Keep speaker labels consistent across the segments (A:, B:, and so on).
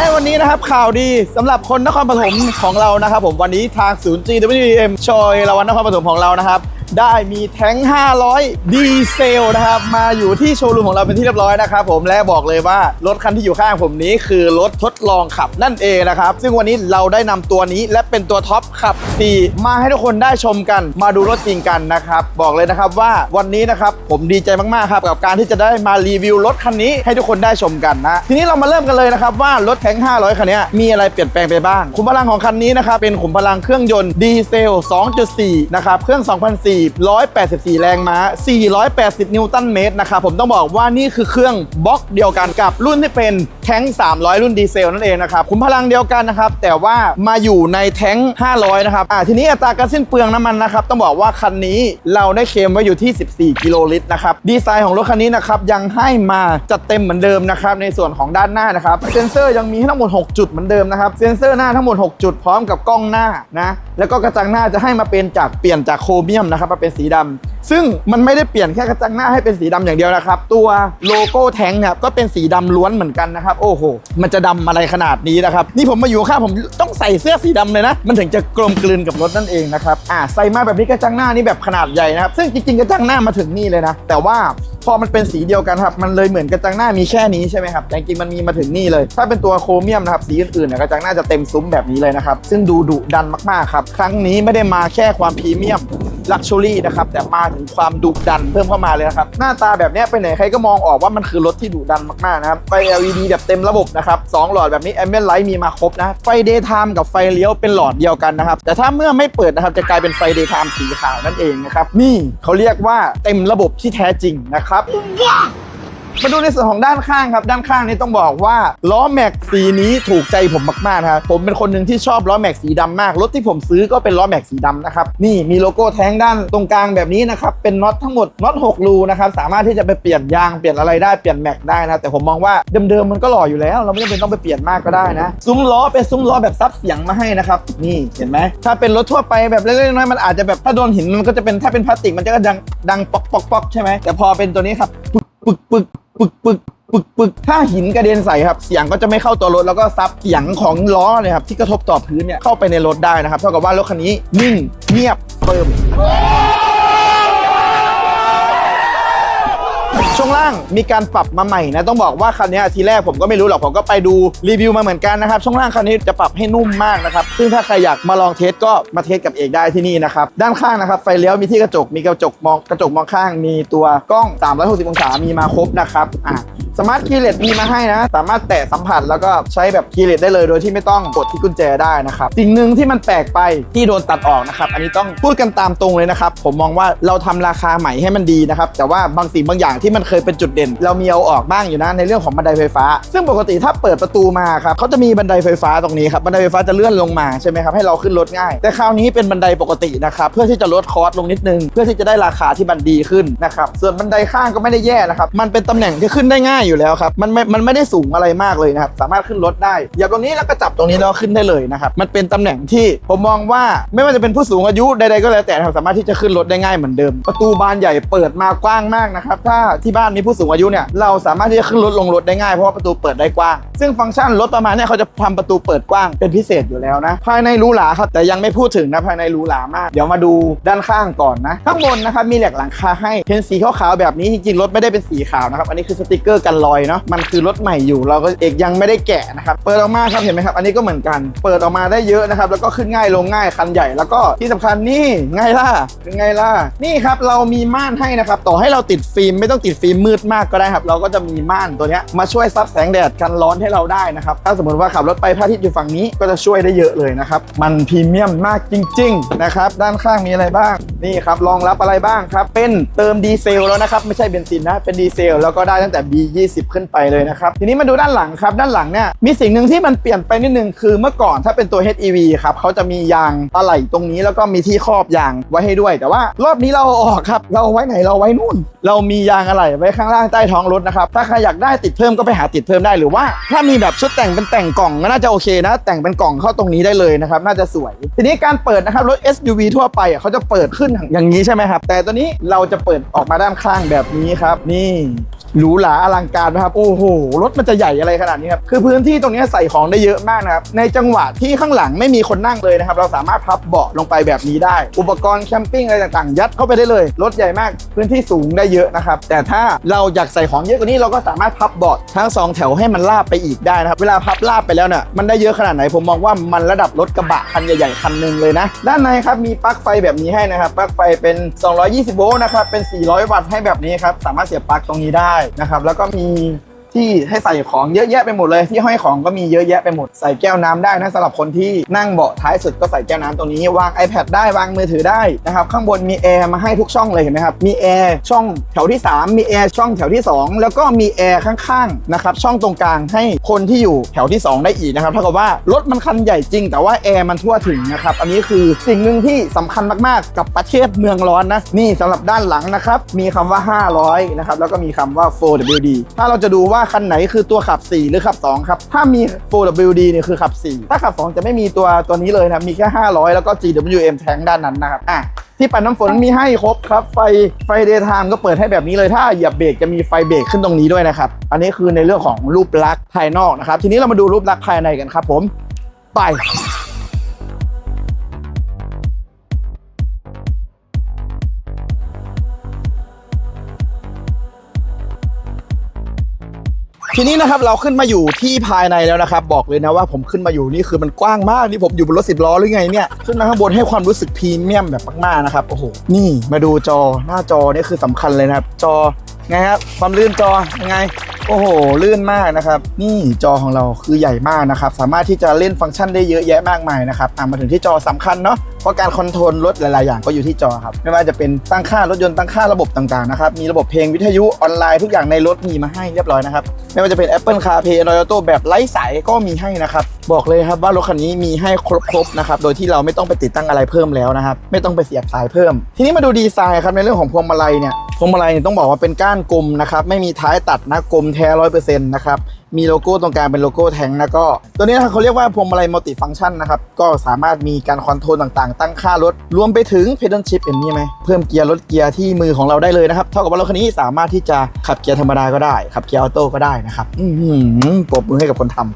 A: และวันนี้นะครับข่าวดีสำหรับคนนครปฐมของเรานะครับผมวันนี้ทางศูนย์ GWM ชอยละวันนครปฐมของเรานะครับ ได้มีแท้ง 500 ดีเซลนะครับ มาอยู่ที่โชว์รูมของเราเป็นที่เรียบร้อยนะครับผมและบอกเลยว่ารถคันที่อยู่ข้างผมนี้คือรถทดลองขับนั่นเองนะครับ ซึ่งวันนี้เราได้นำตัวนี้และเป็นตัวท็อปขับ 4 มาให้ทุกคนได้ชมกัน มาดูรถจริงกันนะครับ บอกเลยนะครับว่าวันนี้นะครับผมดีใจมากๆครับกับการที่จะได้มารีวิวรถคันนี้ให้ทุกคนได้ชมกันนะทีนี้เรามาเริ่มกันเลยนะครับว่ารถแท้ง 500 คันนี้มีอะไรเปลี่ยนแปลงไปบ้างขุมพลังของคันนี้นะครับเป็นขุมพลังเครื่องยนต์ดีเซล 2.4 นะครับเครื่อง 2004 184 แรงม้า 480 นิวตันเมตรนะครับผมต้องบอกว่านี่คือเครื่องบล็อกเดียวกันกับรุ่นที่เป็นแท้ง 300 รุ่นดีเซลนั่นเองนะครับขุมพลังเดียวกันนะครับแต่ว่ามาอยู่ในแท้ง 500 นะครับอ่าทีนี้อัตราการสิ้นเปลืองน้ำมันนะครับต้องบอกว่าคันนี้เราได้เคลมไว้อยู่ที่ 14 กิโลลิตรนะครับดีไซน์ของรถคันนี้นะครับยังให้มาจัดเต็มเหมือนเดิมนะครับในส่วนของด้านหน้านะครับเซนเซอร์ยังมีให้ทั้งหมด 6 จุดเหมือนเดิมนะครับเซนเซอร์หน้าทั้งหมด 6 จุดพร้อมกับกล้องหน้านะแล้วก็กระจังหน้าจะให้มาเป็นจากเปลี่ยนจากโครเมียมนะครับมาเป็นสีดำซึ่งมันไม่ได้เปลี่ยนแค่กระจังหน้าให้เป็นสีดำอย่างเดียวนะครับ ตัวโลโก้แท้งเนี่ยก็เป็นสีดำล้วนเหมือนกันนะครับ โอ้โห มันจะดำอะไรขนาดนี้นะครับ นี่ผมมาอยู่ข้างผมต้องใส่เสื้อสีดำเลยนะ มันถึงจะกลมกลืนกับรถนั่นเองนะครับ อ่าใส่มาแบบนี้กระจังหน้านี่แบบขนาดใหญ่นะครับ ซึ่งจริงๆกระจังหน้ามาถึงนี่เลยนะ แต่ว่าพอมันเป็นสีเดียวกันครับ มันเลยเหมือนกระจังหน้ามีแค่นี้ใช่ไหมครับ แต่จริงมันมีมาถึงนี่เลย ถ้าเป็นตัวโครเมียมนะครับ สีอื่นๆเนี่ยกระจังหน้าจะเต็มซุ้มแบบนี้เลยนะครับ ซึ่งดูดุดันมากๆครับ ครั้งนี้ไม่ได้มาแค่ความพรีเมียมลักชัวรี่นะครับ แต่มาถึงความดุดันเพิ่มเข้ามาเลยนะครับ หน้าตาแบบนี้ไปไหนใครก็มองออกว่ามันคือรถที่ดุดันมากๆนะครับ ไฟ LED แบบเต็มระบบนะครับสองหลอดแบบนี้ ambient light มีมาครบนะ ไฟ daytime กับไฟเลี้ยวเป็นหลอดเดียวกันนะครับ แต่ถ้าเมื่อไม่เปิดนะครับจะกลายเป็นไฟ daytime สีขาวนั่นเองนะครับ นี่เขาเรียกว่าเต็มระบบที่แท้จริงนะครับ มาดูในส่วนของด้านข้างครับ ด้านข้างนี้ต้องบอกว่าล้อแม็กสีนี้ถูกใจผมมากๆนะครับผมเป็นคนหนึ่งที่ชอบล้อแม็กสีดำมากรถที่ผมซื้อก็เป็นล้อแม็กสีดำนะครับนี่มีโลโก้แท้งด้านตรงกลางแบบนี้นะครับเป็นน็อตทั้งหมดน็อต6รูนะครับสามารถที่จะไปเปลี่ยนยางเปลี่ยนอะไรได้เปลี่ยนแม็กได้นะแต่ผมมองว่าเดิมๆมันก็หล่ออยู่แล้ว เราไม่จำเป็นต้องไปเปลี่ยนมากก็ได้นะซุ้มล้อเป็นซุ้มล้อแบบซับเสียงมาให้นะครับนี่เห็นไหมถ้าเป็นรถทั่วไปแบบเล็กๆน้อยๆมันอาจจะแบบถ้าโดนหินมันก็จะเป็นถ้าเป็นพลาสติกมันจะก็ดังดังป๊อกป๊อกป๊อกใช่ไหมแต่พอเป็นตัวนี้ครับปึกปึกปึก ปึกปึกปึกถ้าหินกระเด็นใส่ครับ เสียงก็จะไม่เข้าตัวรถแล้วก็ซับเสียงของล้อเนี่ยครับที่กระทบต่อพื้นเนี่ยเข้าไปในรถได้นะครับ เท่ากับว่ารถคันนี้นิ่งเงียบเฟิร์ม ช่วงล่างมีการปรับมาใหม่นะต้องบอกว่าคันนี้ทีแรกผมก็ไม่รู้หรอกผมก็ไปดูรีวิวมาเหมือนกันนะครับช่วงล่างคันนี้จะปรับให้นุ่มมากนะครับซึ่งถ้าใครอยากมาลองเทสก็มาเทสกับเอกได้ที่นี่นะครับด้านข้างนะครับไฟเลี้ยวมีที่กระจกมีกระจกมองกระจกมองข้าง มีตัวกล้อง 360 องศามีมาครบนะครับอะสมาร์ทคีเลสมีมาให้นะ สามารถแตะสัมผัสแล้วก็ใช้แบบคีเลสได้เลยโดยที่ไม่ต้องกดที่กุญแจได้นะครับสิ่งหนึ่งที่มันแปลกไปที่โดนตัดออกนะครับ อันนี้ต้องพูดกันตามตรงเลยนะครับ ผมมองว่าเราทำราคาใหม่ให้มันดีนะครับ แต่ว่าบางสิ่งบางอย่างที่มันเคยเป็นจุดเด่น เรามีเอาออกบ้างอยู่นะในเรื่องของบันไดไฟฟ้า ซึ่งปกติถ้าเปิดประตูมาครับเขาจะมีบันไดไฟฟ้าตรงนี้ครับบันไดไฟฟ้าจะเลื่อนลงมาใช่ไหมครับให้เราขึ้นรถง่าย แต่คราวนี้เป็นบันไดปกตินะครับเพื่อที่จะลดคอสลงนิดนึง เพื่อที่จะได้ราคาที่มันดีขึ้นนะครับส่วนบันไดข้างก็ไม่ได้แย่นะครับมันเป็นตำแหน่งที่ขึ้นได้ง่ายอยู่แล้วครับมันไม่มันไม่ได้สูงอะไรมากเลยนะครับสามารถขึ้นรถได้อย่างตรงนี้แล้วก็จับตรงนี้แล้วขึ้นได้เลยนะครับมันเป็นตำแหน่งที่ผมมองว่าไม่ว่าจะเป็นผู้สูงอายุใดๆก็แล้วแต่สามารถที่จะขึ้นรถได้ง่ายเหมือนเดิม ประตูบานใหญ่เปิดมากว้างมากนะครับถ้าทีบ้านมีผู้สูงอายุเนี่ยเราสามารถที่จะขึ้นรถลงรถได้ง่ายเพราะว่าประตูเปิดได้กว้าง ซึ่งฟังก์ชันรถประมาณเนี้เขาจะทำประตูเปิดกว้างเป็นพิเศษอยู่แล้วนะ ภายในรูหราครับแต่ยังไม่พูดถึงนะภายในรูหรามาก เดี๋ยวมาดูด้านข้างก่อนนะ ข้างบนนะครับมีแหลกหลังคาให้เห็นสีขาวๆแบบนี้จริงๆรถไม่ได้เป็นสีขาวนะครับอันนี้คือสติกเกอร์กันรอยเนาะมันคือรถใหม่อยู่เราก็เอกยังไม่ได้แกะนะครับเปิดออกมาครับเห็นไหมครับอันนี้ก็เหมือนกัน เปิดออกมาได้เยอะนะครับแล้วก็ขึ้นง่ายลงง่ายคันใหญ่แล้วก็ที่สำคัญนี่ไงล่ะเป็นไงล่ะนี่ครับเรามีม่านให้นะครับต่อให้เราติดฟิล์มไม่ต้องติดฟิล์มมืดมากก็ได้ครับ เราก็จะมีม่านตัวนี้มาช่วยซับแสงแดดกันร้อนให้เราได้นะครับ ถ้าสมมติว่าขับรถไปพระอาทิตย์อยู่ฝั่งนี้ก็จะช่วยได้เยอะเลยนะครับ มันพรีเมียมมากจริง ๆ นะครับ ด้านข้างมีอะไรบ้าง นี่ครับรองรับอะไรบ้างครับ เป็นเติมดีเซลแล้วนะครับ ไม่ใช่เบนซินนะ เป็นดีเซลแล้วก็ได้ตั้งแต่ B20 ขึ้นไปเลยนะครับ ทีนี้มาดูด้านหลังครับ ด้านหลังเนี่ย มีสิ่งหนึ่งที่มันเปลี่ยนไปนิดนึงคือเมื่อก่อนถ้าเป็นตัว HEV ครับเขาจะมียางอะไหล่ตรงนี้แล้วก็มีที่ครอบยางไว้ให้ด้วย แต่ว่ารอบนี้เราออกครับ เราไว้ไหนเราเอาไว้นู่น เรามียางอะไหล่ไว้ข้างล่างใต้ท้องรถนะครับ ถ้าใครอยากได้ติดเพิ่มก็ไปหาติดเพิ่มได้หรือว่า ถ้ามีแบบชุดแต่งเป็นแต่งกล่องก็น่าจะโอเคนะ แต่งเป็นกล่องเข้าตรงนี้ได้เลยนะครับน่าจะสวย ทีนี้การเปิดนะครับรถ SUV ทั่วไปอะเขาจะเปิดขึ้นอย่างนี้ใช่ไหมครับ แต่ตัวนี้เราจะเปิดออกมาด้านข้างแบบนี้ครับ นี่หรูหราอลังการนะครับ โอ้โห รถมันจะใหญ่อะไรขนาดนี้ครับ คือพื้นที่ตรงนี้ใส่ของได้เยอะมากนะครับ ในจังหวะที่ข้างหลังไม่มีคนนั่งเลยนะครับ เราสามารถพับเบาะลงไปแบบนี้ได้ อุปกรณ์แคมปิ้งอะไรต่างๆ ยัดเข้าไปได้เลย รถใหญ่มาก พื้นที่สูงได้เยอะนะครับ แต่ถ้าเราอยากใส่ของเยอะกว่านี้เราก็สามารถพับบอร์ดทั้งสองแถวให้มันลาบไปอีกได้นะครับ เวลาพับลาบไปแล้วเนี่ยมันได้เยอะขนาดไหนผมมองว่ามันระดับรถกระบะคันใหญ่ๆคันหนึ่งเลยนะ ด้านในครับมีปลั๊กไฟแบบนี้ให้นะครับปลั๊กไฟเป็น 220 โวลต์นะครับเป็น 400 วัตต์ให้แบบนี้ครับสามารถเสียบปลั๊กตรงนี้ได้นะครับแล้วก็มี ที่ให้ใส่ของเยอะแยะไปหมดเลย ที่ห้อยของก็มีเยอะแยะไปหมดใส่แก้วน้ำได้นะสำหรับคนที่นั่งเบาะท้ายสุดก็ใส่แก้วน้ำตรงนี้วาง iPad ได้วางมือถือได้นะครับข้างบนมีแอร์มาให้ทุกช่องเลยเห็นไหมครับมีแอร์ช่องแถวที่ 3 มีแอร์ช่องแถวที่ 2 แล้วก็มีแอร์ข้างๆนะครับช่องตรงกลางให้คนที่อยู่แถวที่ 2 ได้อีกนะครับเท่ากับว่ารถมันคันใหญ่จริง แต่ว่าแอร์มันทั่วถึงนะครับอันนี้คือสิ่งหนึ่งที่สำคัญมากๆ กับประเทศเมืองร้อนนะนี่สำหรับด้านหลังนะครับมีคำว่า 500นะครับแล้วก็มีคำว่า 4WD ถ้าเราจะดูว่าาคันไหนคือตัวขับ 4 หรือขับ 2 ครับ ถ้ามี 4WD เนี่ยคือขับ 4 ถ้าขับ 2 จะไม่มีตัวตัวนี้เลยนะมีแค่ 500 แล้วก็ GWM แทงด้านนั้นนะครับอะที่ปัดน้ำฝนมีให้ครบครับ ไฟไฟเดย์ไทม์ก็เปิดให้แบบนี้เลยถ้าเหยียบเบรกจะมีไฟเบรกขึ้นตรงนี้ด้วยนะครับ อันนี้คือในเรื่องของรูปลักษณ์ภายนอกนะครับ ทีนี้เรามาดูรูปลักษณ์ภายในกันครับผม ไป ทีนี้นะครับเราขึ้นมาอยู่ที่ภายในแล้วนะครับ บอกเลยนะว่าผมขึ้นมาอยู่นี่คือมันกว้างมากนี่ผมอยู่บนรถสิบล้อหรือไงเนี่ยขึ้นมาข้างบนให้ความรู้สึกพรีเมียมแบบมากๆนะครับโอ้โหนี่มาดูจอหน้าจอนี่คือสำคัญเลยนะครับ จอไงครับความลื่นจอยังไง โอ้โห ลื่นมากนะครับ นี่จอของเราคือใหญ่มากนะครับ สามารถที่จะเล่นฟังก์ชันได้เยอะแยะมากมายนะครับอะมาถึงที่จอสำคัญเนาะเพราะการคอนโทรลรถหลาย ๆ อย่างก็อยู่ที่จอครับ ไม่ว่าจะเป็นตั้งค่ารถยนต์ตั้งค่าระบบต่าง ๆ นะครับ มีระบบเพลงวิทยุออนไลน์ทุกอย่างในรถมีมาให้เรียบร้อยนะครับ ไม่ว่าจะเป็น Apple CarPlay Android Auto แบบไร้สายก็มีให้นะครับ บอกเลยครับว่ารถคันนี้มีให้ครบ ๆ นะครับ โดยที่เราไม่ต้องไปติดตั้งอะไรเพิ่มแล้วนะครับ ไม่ต้องไปเสียบสายเพิ่ม ทีนี้มาดูดีไซน์ครับในเรื่องของพวงมาลัยเนี่ย พวงมาลัยเนี่ยต้องบอกว่าเป็นก้านกลมนะครับ ไม่มีท้ายตัดนะกลมแท้ร้อยเปอร์เซ็นต์นะครับ มีโลโก้ตรงกลางเป็นโลโก้แทงนะก็ ตัวนี้นะเขาเรียกว่าพวงมาลัยมัลติฟังก์ชันนะครับ ก็สามารถมีการคอนโทรลต่างๆ ตั้งค่ารถ รวมไปถึงเพด a ลชิพเห็นนี่ไหมเพิ่มเกียร์ลดเกียร์ที่มือของเราได้เลยนะครับ เท่ากับว่ารถคันนี้สามารถที่จะขับเกียร์ธรรมดาก็ได้ ขับเกียร์ออโต้ก็ได้นะครับอือหือปรบมือให้กับคนทำ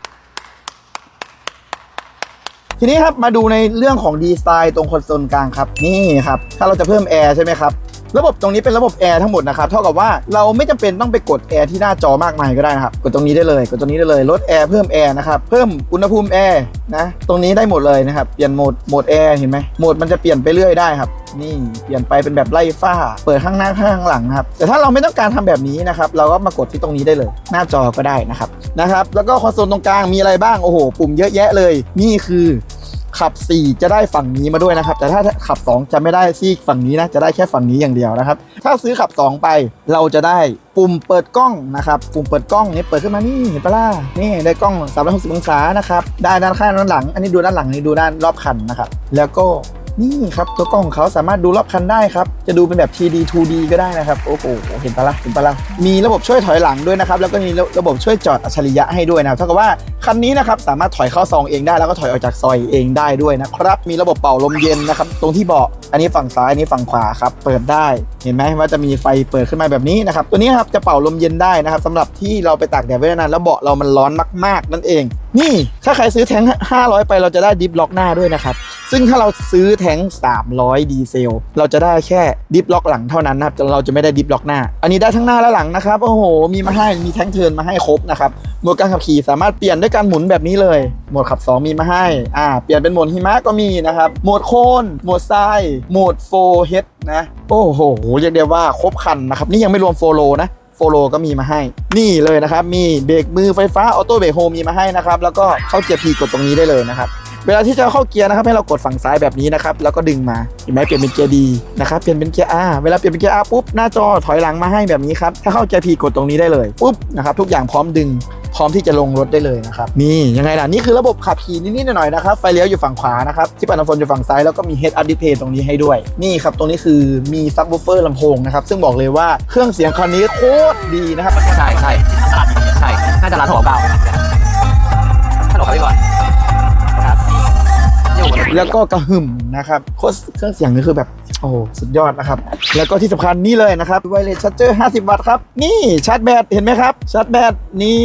A: ทีนี้ครับมาดูในเรื่องของดีไซน์ตรงคอนโซลกลางครับนี่ครับ ถ้าเราจะเพิ่มแอร์ใช่ไหมครับ ระบบตรงนี้เป็นระบบแอร์ทั้งหมดนะครับเท่ากับว่าเราไม่จำเป็นต้องไปกดแอร์ที่หน้าจอมากมายก็ได้นะครับกดตรงนี้ได้เลยกดตรงนี้ได้เลยลดแอร์เพิ่มแอร์นะครับเพิ่มอุณหภูมิแอร์นะตรงนี้ได้หมดเลยนะครับเปลี่ยนโหมดโหมดแอร์เห็นไหมโหมดมันจะเปลี่ยนไปเรื่อยได้ครับนี่เปลี่ยนไปเป็นแบบไล่ฝ้า เปิดข้างหน้าข้างหลังครับแต่ถ้าเราไม่ต้องการทำแบบนี้นะครับเราก็มากดที่ตรงนี้ได้เลย หน้าจอก็ได้นะครับนะครับแล้วก็คอนโซลตรงกลางมีอะไรบ้างโอ้โหปุ่มเยอะแยะเลย นี่คือ ขับ 4 จะได้ฝั่งนี้มาด้วยนะครับ แต่ถ้าขับ 2 จะไม่ได้ซีกฝั่งนี้นะ จะได้แค่ฝั่งนี้อย่างเดียวนะครับ ถ้าซื้อขับ 2 ไปเราจะได้ปุ่มเปิดกล้องนะครับ ปุ่มเปิดกล้องนี่เปิดขึ้นมานี่เห็นปะล่ะนี่ได้กล้อง 360 องศานะครับ ได้ด้านข้างด้านหลัง อันนี้ดูด้านหลังนี่ดูด้านรอบคันนะครับ แล้วก็ นี่ครับตัวกล้องของเขาสามารถดูรอบคันได้ครับ จะดูเป็นแบบ 3D 2D ก็ได้นะครับ โอ้โห เห็นปะล่ะเห็นปะล่ะมีระบบช่วยถอยหลังด้วยนะครับ แล้วก็มีระบบช่วยจอดอัจฉริยะให้ด้วยนะครับเท่ากับว่าคันนี้นะครับสามารถถอยเข้าซองเองได้แล้วก็ถอยออกจากซอยเองได้ด้วยนะครับ มีระบบเป่าลมเย็นนะครับ ตรงที่เบาะอันนี้ฝั่งซ้ายอันนี้ฝั่งขวาครับ เปิดได้เห็นไหมว่าจะมีไฟเปิดขึ้นมาแบบนี้นะครับตัวนี้ครับจะเป่าลมเย็นได้นะครับสำหรับที่เราไปตากแดดไว้นานแล้วเบาะเรามันร้อนมาก ๆ นั่นเอง นี่ถ้าใครซื้อแทง500 ไปเราจะได้ดิฟล็อกหน้าด้วยนะครับ ซึ่งถ้าเราซื้อแทง300 ดีเซล เราจะได้แค่ดิฟล็อกหลังเท่านั้นนะครับเราจะไม่ได้ดิฟล็อกหน้า อันนี้ได้ทั้งหน้าและหลังนะครับ โอ้โห มีมาให้มีแทงเทิร์นมาให้ครบนะครับโหมดการขับขี่สามารถเปลี่ยนด้วยการหมุนแบบนี้เลย โหมดขับ 2 มีมาให้อ่าเปลี่ยนเป็นโหมดหิมะก็มีนะครับโหมดโคนโหมดทรายโหมดโฟเฮดนะโอ้โหเรียกได้ว่าครบคันนะครับนี่ยังไม่รวมโฟโลนะ โฟโลก็มีมาให้ นี่เลยนะครับ มีเบรกมือไฟฟ้าออโต้เบรกโฮมีมาให้นะครับ แล้วก็เข้าเกียร์พีกดตรงนี้ได้เลยนะครับ เวลาที่จะเข้าเกียร์นะครับให้เรากดฝั่งซ้ายแบบนี้นะครับแล้วก็ดึงมาเห็นไหมเปลี่ยนเป็นเกียร์ดีนะครับเปลี่ยนเป็นเกียร์ R เวลาเปลี่ยนเป็นเกียร์ R ปุ๊บหน้าจอถอยหลังมาให้แบบนี้ครับถ้าเข้าเกียร์พีกดตรงนี้ได้เลยปุ๊บนะครับทุกอย่างพร้อมดึงพร้อมที่จะลงรถได้เลยนะครับนี่ยังไงล่ะนี่คือระบบขับขี่นิดๆหน่อยๆนะครับไฟเลี้ยวอยู่ฝั่งขวานะครับที่ปัดน้ำฝนอยู่ฝั่งซ้ายแล้วก็มี head up display ตรงนี้ให้ด้วย นี่ครับตรงนี้คือมีซับวูฟเฟอร์ลำโพงนะครับซึ่งบอกเลยว่าเครื่องเสียงคันนี้โคตรดีนะครับ
B: ใช่ใช่ใช่น่าจะร้านหัวเก่าฮัลโหลครับพี่บอล
A: แล้วก็กระหึ่มนะครับโคตรเครื่องเสียงนี่คือแบบ อ้สุดยอดนะครับ แล้วก็ที่สำคัญนี่เลยนะครับไวเลสชาร์เจอร์50 วัตต์ครับ นี่ชาร์จแบตเห็นไหมครับ ชาร์จแบตนี่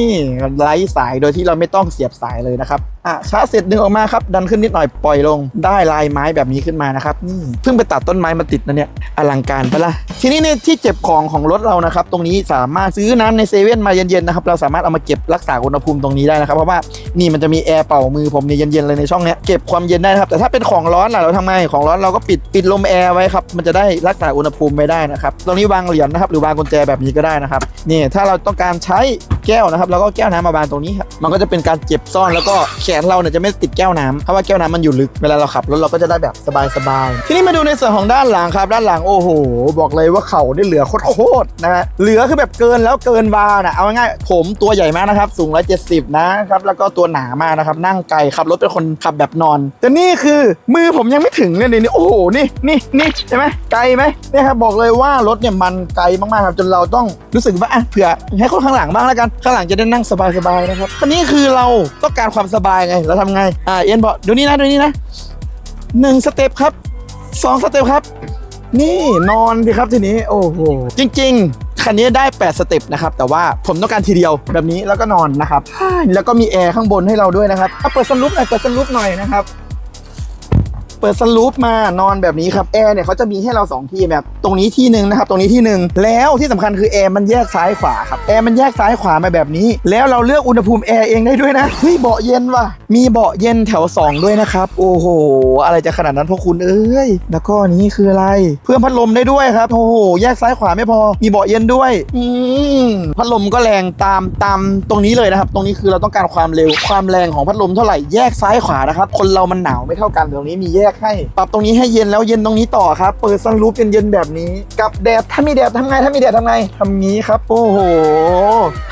A: ไร้สายโดยที่เราไม่ต้องเสียบสายเลยนะครับอะชาร์จเสร็จดึงออกมาครับ ดันขึ้นนิดหน่อยปล่อยลงได้ลายไม้แบบนี้ขึ้นมานะครับนี่เพิ่งไปตัดต้นไม้มาติดนะเนี่ยอลังการปะล่ะทีนี้ในที่เจ็บของของรถเรานะครับ ตรงนี้สามารถซื้อน้ำในเซเว่นมาเย็นๆนะครับเราสามารถเอามาเก็บรักษาอุณหภูมิตรงนี้ได้นะครับเพราะว่านี่มันจะมีแอร์เป่ามือผมเนี่ยเย็นๆเลยในช่องเนี้ยเก็บความเย็นได้นะครับแต่ถ้าเป็นของร้อนล่ะเราทำไงของร้อนเราก็ปิดปิดลมแอร์ไว้ครับ มันจะได้รักษาอุณหภูมิไม่ได้นะครับ ตรงนี้วางเหรียญนะครับ หรือวางกุญแจแบบนี้ก็ได้นะครับ นี่ถ้าเราต้องการใช้ แก้วนะครับเราก็แก้วน้ำมาวางตรงนี้ครับมันก็จะเป็นการเก็บซ่อนแล้วก็แขนเราเนี่ยจะไม่ติดแก้วน้ำเพราะว่าแก้วน้ำมันอยู่ลึกเวลาเราขับรถเราก็จะได้แบบสบายๆทีนี้มาดูในส่วนของด้านหลังครับ ด้านหลังโอ้โห บอกเลยว่าเข่านี่เหลือโคตรๆนะฮะเหลือคือแบบเกินแล้วเกินวานะเอาง่ายๆผมตัวใหญ่มากนะครับสูง170นะครับแล้วก็ตัวหนามากนะครับนั่งไกลขับรถเป็นคนขับแบบนอนแต่นี่คือมือผมยังไม่ถึงเลยนี่โอ้โหนี่นี่นี่ใช่ไหมไกลไหมเนี่ยครับบอกเลยว่ารถเนี่ยมันไกลมากๆครับจนเราต้องรู้สึกว่าอะเผื่อให้คนข้างหลังบ้างแล้วกันข้างหลังจะได้นั่งสบายๆนะครับคันนี้คือเราต้องการความสบายไงเราทำไงอ่าเอ็นบอกดูนี่นะดูนี่นะหนึ่งสเต็ปครับสองสเต็ปครับ นี่นอนสิครับทีนี้โอ้โหจริง ๆ คันนี้ได้ 8 สเต็ปนะครับ แต่ว่าผมต้องการทีเดียวแบบนี้แล้วก็นอนนะครับ แล้วก็มีแอร์ข้างบนให้เราด้วยนะครับอะเปิดสลูปหน่อยเปิดสลูปหน่อยนะครับ เปิดสลูปมานอนแบบนี้ครับแอร์เนี่ยเขาจะมีให้เรา2ที่แบบตรงนี้ที่หนึ่งนะครับตรงนี้ที่หนึ่งแล้วที่สำคัญคือแอร์มันแยกซ้ายขวาครับแอร์มันแยกซ้ายขวามาแบบนี้ แล้วเราเลือกอุณหภูมิแอร์เองได้ด้วยนะเฮ้ยเบาะเย็นว่ะมีเบาะเย็นแถว 2 ด้วยนะครับโอ้โหอะไรจะขนาดนั้นพวกคุณเอ้ยแล้วก็นี้คืออะไร เพื่อพัดลมได้ด้วยครับโอ้โหแยกซ้ายขวาไม่พอ มีเบาะเย็นด้วยอืมพัดลมก็แรงตามตามตรงนี้เลยนะครับ ตรงนี้คือเราต้องการความเร็วความแรงของพัดลมเท่าไหร่แยกซ้ายขวานะครับคนเรามันหนาวไม่เท่ากันตรงนี้มีแยกให้ ปรับตรงนี้ให้เย็นแล้วเย็นตรงนี้ต่อครับ เปิดซันรูฟเย็นๆแบบนี้ กับแดดถ้ามีแดดทำไงถ้ามีแดดทำไงทำงี้ครับ โอ้โห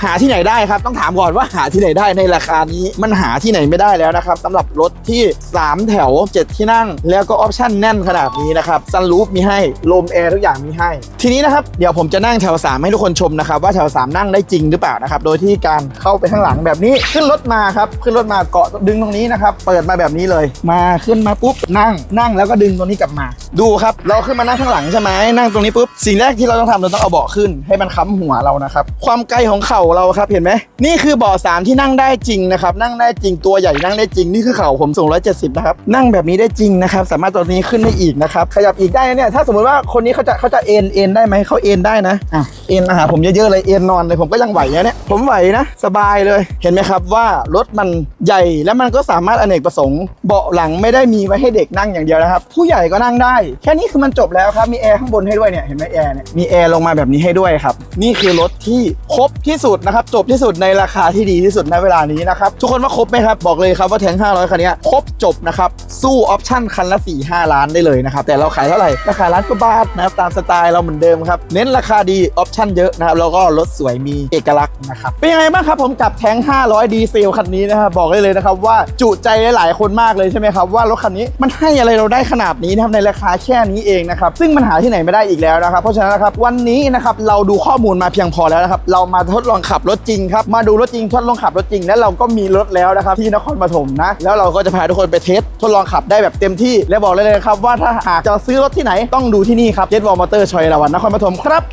A: หาที่ไหนได้ครับ ต้องถามก่อนว่าหาที่ไหนได้ในราคานี้ มันหาที่ไหนไม่ได้แล้วนะครับสำหรับรถที่ 3 แถว 7 ที่นั่ง แล้วก็ออปชั่นแน่นขนาดนี้นะครับซันรูฟมีให้ลมแอร์ทุกอย่างมีให้ ทีนี้นะครับเดี๋ยวผมจะนั่งแถว 3 ให้ทุกคนชมนะครับว่าแถว 3 นั่งได้จริงหรือเปล่านะครับโดยที่การเข้าไปข้างหลังแบบนี้ขึ้นรถมาครับขึ้นรถมาเกาะดึงตรงนี้นะครับเปิดมาแบบนี้เลย มาขึ้นมาปุ๊บนังนั่งแล้วก็ดึงตรงนี้กลับมา ดูครับ เราขึ้นมานั่งข้างหลังใช่ไหมนั่งตรงนี้ปุ๊บสิ่งแรกที่เราต้องทำเราต้องเอาเบาะขึ้น ให้มันค้ำหัวเรานะครับ ความไกลของเข่าเราครับเห็นไหมนี่คือเบาะสามที่นั่งได้จริงนะครับนั่งได้จริงตัวใหญ่นั่งได้จริงนี่คือเข่าผมสูง170นะครับนั่งแบบนี้ได้จริงนะครับสามารถตัวนี้ขึ้นได้อีกนะครับขยับอีกได้เนี่ยถ้าสมมติว่าคนนี้เขาจะเขาจะเอ็นเอ็นได้ไหมเขาเอ็นได้นะอะเอ็นมาหาผมเยอะๆเลยเอ็นนอนเลยผมก็ยังไหวนะเนี่ยผมไหวนะ สบายเลยเห็นไหมครับว่ารถมันใหญ่และมันก็สามารถอเนกประสงค์เบาะหลังไม่ได้มีไว้ให้เด็กนั่งอย่างเดียวนะครับ ผู้ใหญ่ก็นั่งได้ แค่นี้คือมันจบแล้วครับ มีแอร์ข้างบนให้ด้วยเนี่ย เห็นไหมแอร์เนี่ย มีแอร์ลงมาแบบนี้ให้ด้วยครับ นี่คือรถที่ครบที่สุดนะครับ จบที่สุดในราคาที่ดีที่สุดในเวลานี้นะครับ ทุกคนว่าครบไหมครับ บอกเลยครับว่าแทง500 คันนี้ครบจบนะครับ สู้ออปชั่นคันละ4 5ล้านได้เลยนะครับ แต่เราขายเท่าไหร่ ราคาล้านกว่าบาทนะครับ ตามสไตล์เราเหมือนเดิมครับ เน้นราคาดีออปชั่นเยอะนะครับ แล้วก็รถสวยมีเอกลักษณ์นะครับ เป็นยังไงบ้างครับผมกับแทง500ดีเซลคันนี้นะครับ บอกได้เลยนะครับว่าจุใจหลายๆคนมากเลยใช่ไหมครับว่ารถคันนี้มันให้อะไรเราได้ขนาดนี้นะครับในราคาแค่นี้เองนะครับซึ่งมันหาที่ไหนไม่ได้อีกแล้วนะครับเพราะฉะนั้นนะครับวันนี้นะครับเราดูข้อมูลมาเพียงพอแล้วนะครับเรามาทดลองขับรถจริงครับมาดูรถจริงทดลองขับรถจริง แล้วเราก็มีรถแล้วนะครับที่นครปฐมนะแล้วเราก็จะพาทุกคนไปเทสทดลองขับได้แบบเต็มที่ และบอกเลยเลยครับว่าถ้าหากจะซื้อรถที่ไหนต้องดูที่นี่ครับเจ็ดวอลมอเตอร์ชอยราวันนครปฐมครับ